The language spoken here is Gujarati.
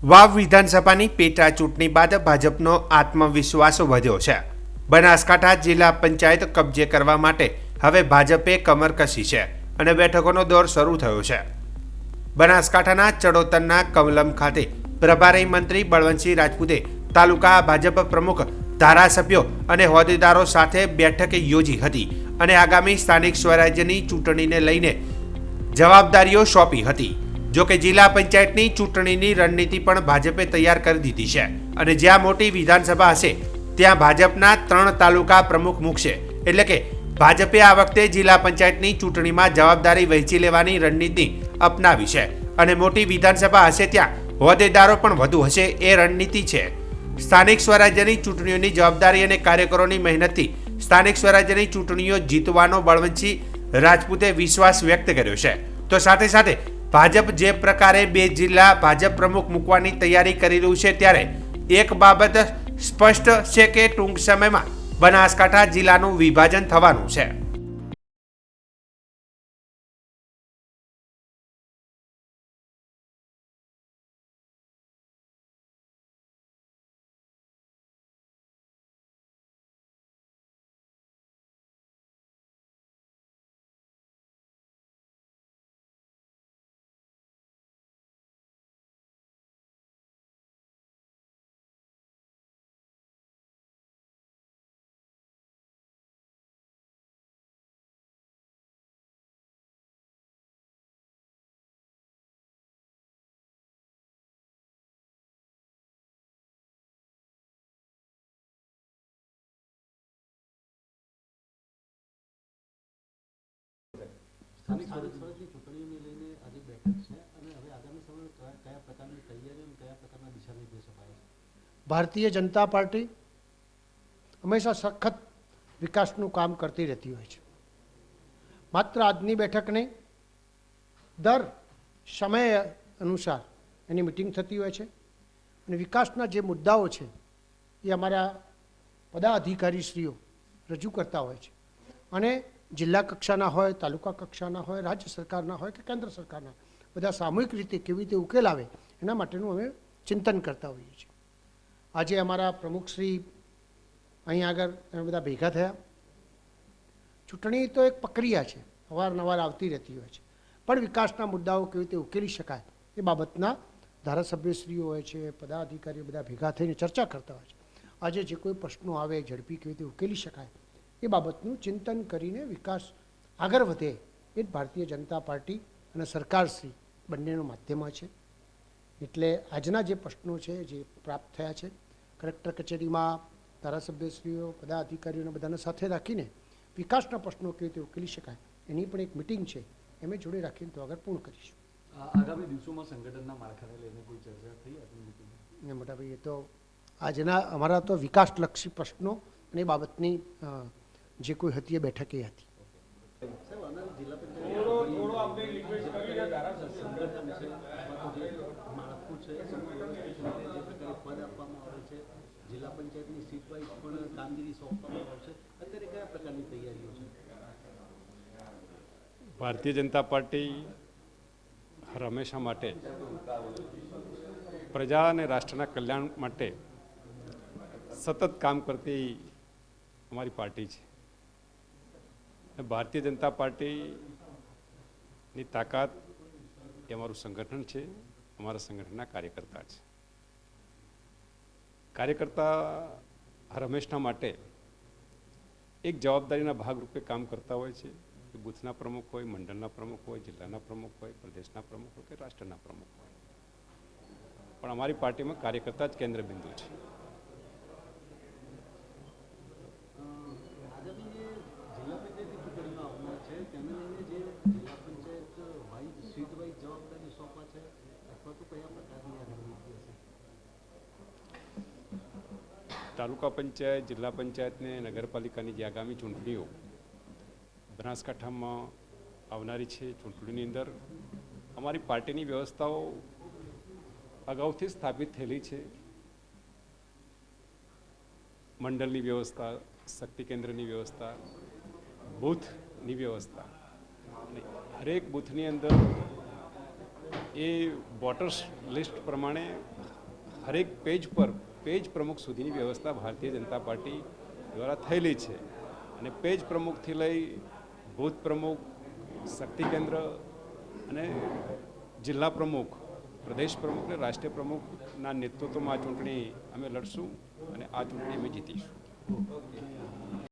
વાવ વિધાનસભાની પેટા ચૂંટણી બાદ ભાજપનો આત્મવિશ્વાસ વધ્યો છે. બનાસકાંઠા જિલ્લા પંચાયત કબજે કરવા માટે હવે ભાજપે કમર કસી છે અને બેઠકોનો દોર શરૂ થયો છે. બનાસકાંઠાના ચડોતરના કમલમ ખાતે પ્રભારી મંત્રી બળવંતસિંહ રાજપૂતે તાલુકા ભાજપ પ્રમુખ ધારાસભ્યો અને હોદ્દેદારો સાથે બેઠક યોજી હતી અને આગામી સ્થાનિક સ્વરાજ્યની ચૂંટણીને લઈને જવાબદારીઓ સોંપી હતી. જો કે જિલ્લા પંચાયતની ચૂંટણીની રણનીતિ પણ ભાજપે તૈયાર કરી દીધી છે. અને જ્યાં મોટી વિધાનસભા હશે, ત્યાં ભાજપના ત્રણ તાલુકા પ્રમુખ મૂકશે. એટલે કે ભાજપે આ વખતે જિલ્લા પંચાયતની ચૂંટણીમાં જવાબદારી વહેંચી લેવાની રણનીતિ અપનાવી છે. અને મોટી વિધાનસભા હશે ત્યાં, હોદ્દેદારો પણ વધુ હશે, એ રણનીતિ છે. સ્થાનિક સ્વરાજ્યની ચૂંટણીઓની જવાબદારી અને કાર્યકરોની મહેનતથી સ્થાનિક સ્વરાજ્યની ચૂંટણીઓ જીતવાનો બળવંતસિંહ રાજપૂતે વિશ્વાસ વ્યક્ત કર્યો છે. તો સાથે સાથે ભાજપ જે પ્રકારે બે જિલ્લા ભાજપ પ્રમુખ મૂકવાની તૈયારી કરી રહ્યું છે ત્યારે એક બાબત સ્પષ્ટ છે કે ટૂંક સમયમાં બનાસકાંઠા જિલ્લાનું વિભાજન થવાનું છે. સ્થાનિક સ્વરાજની ચૂંટણીઓને લઈને આજે બેઠક છે અને હવે આગામી સમયમાં કયા કયા પ્રકારની તૈયારીઓ અને કયા પ્રકારના દિશા નિર્દેશ છે? ભારતીય જનતા પાર્ટી હંમેશા સખત વિકાસનું કામ કરતી રહેતી હોય છે. માત્ર આજની બેઠક નહીં દર સમય અનુસાર એની મિટિંગ થતી હોય છે અને વિકાસના જે મુદ્દાઓ છે એ અમારા પદાધિકારીશ્રીઓ રજૂ કરતા હોય છે. અને જિલ્લા કક્ષાના હોય, તાલુકા કક્ષાના હોય, રાજ્ય સરકારના હોય કે કેન્દ્ર સરકારના બધા સામૂહિક રીતે કેવી રીતે ઉકેલ આવે એના માટેનું અમે ચિંતન કરતા હોઈએ છીએ. આજે અમારા પ્રમુખશ્રી અહીં આગળ અમે બધા ભેગા થયા. ચૂંટણી તો એક પ્રક્રિયા છે, અવારનવાર આવતી રહેતી હોય છે. પણ વિકાસના મુદ્દાઓ કેવી રીતે ઉકેલી શકાય એ બાબતના ધારાસભ્યશ્રીઓ હોય છે, પદાધિકારીઓ બધા ભેગા થઈને ચર્ચા કરતા હોય છે. આજે જે કોઈ પ્રશ્નો આવે, ઝડપી કેવી રીતે ઉકેલી શકાય એ બાબતનું ચિંતન કરીને વિકાસ આગળ વધે એ જ ભારતીય જનતા પાર્ટી અને સરકારશ્રી બંનેનું માધ્યમ છે. એટલે આજના જે પ્રશ્નો છે જે પ્રાપ્ત થયા છે કલેક્ટર કચેરીમાં ધારાસભ્યશ્રીઓ બધા અધિકારીઓને બધાને સાથે રાખીને વિકાસના પ્રશ્નો કેવી રીતે ઉકેલી શકાય એની પણ એક મિટિંગ છે એમ જોડે રાખીને તો આગળ પૂર્ણ કરીશું. આગામી દિવસોમાં સંગઠનના માળખાને લઈને કોઈ ચર્ચા થઈ મોટાભાઈ એ તો આજના અમારા તો વિકાસલક્ષી પ્રશ્નો અને એ બાબતની જે કોઈ હતી એ બેઠક એ હતી. ભારતીય જનતા પાર્ટી હંમેશા માટે પ્રજા અને રાષ્ટ્રના કલ્યાણ માટે સતત કામ કરતી અમારી પાર્ટી છે. ભારતીય જનતા પાર્ટીની તાકાત એ અમારું સંગઠન છે, અમારા સંગઠનના કાર્યકર્તા છે. કાર્યકર્તા હંમેશના માટે એક જવાબદારીના ભાગરૂપે કામ કરતા હોય છે. બૂથના પ્રમુખ હોય, મંડળના પ્રમુખ હોય, જિલ્લાના પ્રમુખ હોય, પ્રદેશના પ્રમુખ હોય કે રાષ્ટ્રના પ્રમુખ હોય. પણ અમારી પાર્ટીમાં કાર્યકર્તા જ કેન્દ્ર બિંદુ છે આગામી જે જિલ્લા પંચાયતની ચૂંટણીમાં આવનાર છે તેને લઈને જે જિલ્લા પંચાયત વાઇઝ સીટ વાઇઝ જવાબદારી સોંપા છે અથવા તો કયા પ્રકારની આ રણનીતિ હશે તાલુકા પંચાયત, જિલ્લા પંચાયતને નગરપાલિકાની જે આગામી ચૂંટણીઓ બનાસકાંઠામાં આવનારી છે ચૂંટણીની અંદર, અમારી પાર્ટીની વ્યવસ્થાઓ અગાઉથી સ્થાપિત થયેલી છે. મંડળની વ્યવસ્થા, શક્તિ કેન્દ્રની વ્યવસ્થા, બૂથની વ્યવસ્થા. અને હરેક બૂથની અંદર એ વોટર્સ લિસ્ટ પ્રમાણે હરેક પેજ પર પેજ પ્રમુખ સુધીની વ્યવસ્થા ભારતીય જનતા પાર્ટી દ્વારા થયેલી છે. અને પેજ પ્રમુખથી લઈ ભૂત પ્રમુખ, શક્તિ કેન્દ્ર અને જિલ્લા પ્રમુખ, પ્રદેશ પ્રમુખ અને રાષ્ટ્રીય પ્રમુખના નેતૃત્વમાં આ ચૂંટણી અમે લડશું અને આ ચૂંટણી અમે જીતીશું.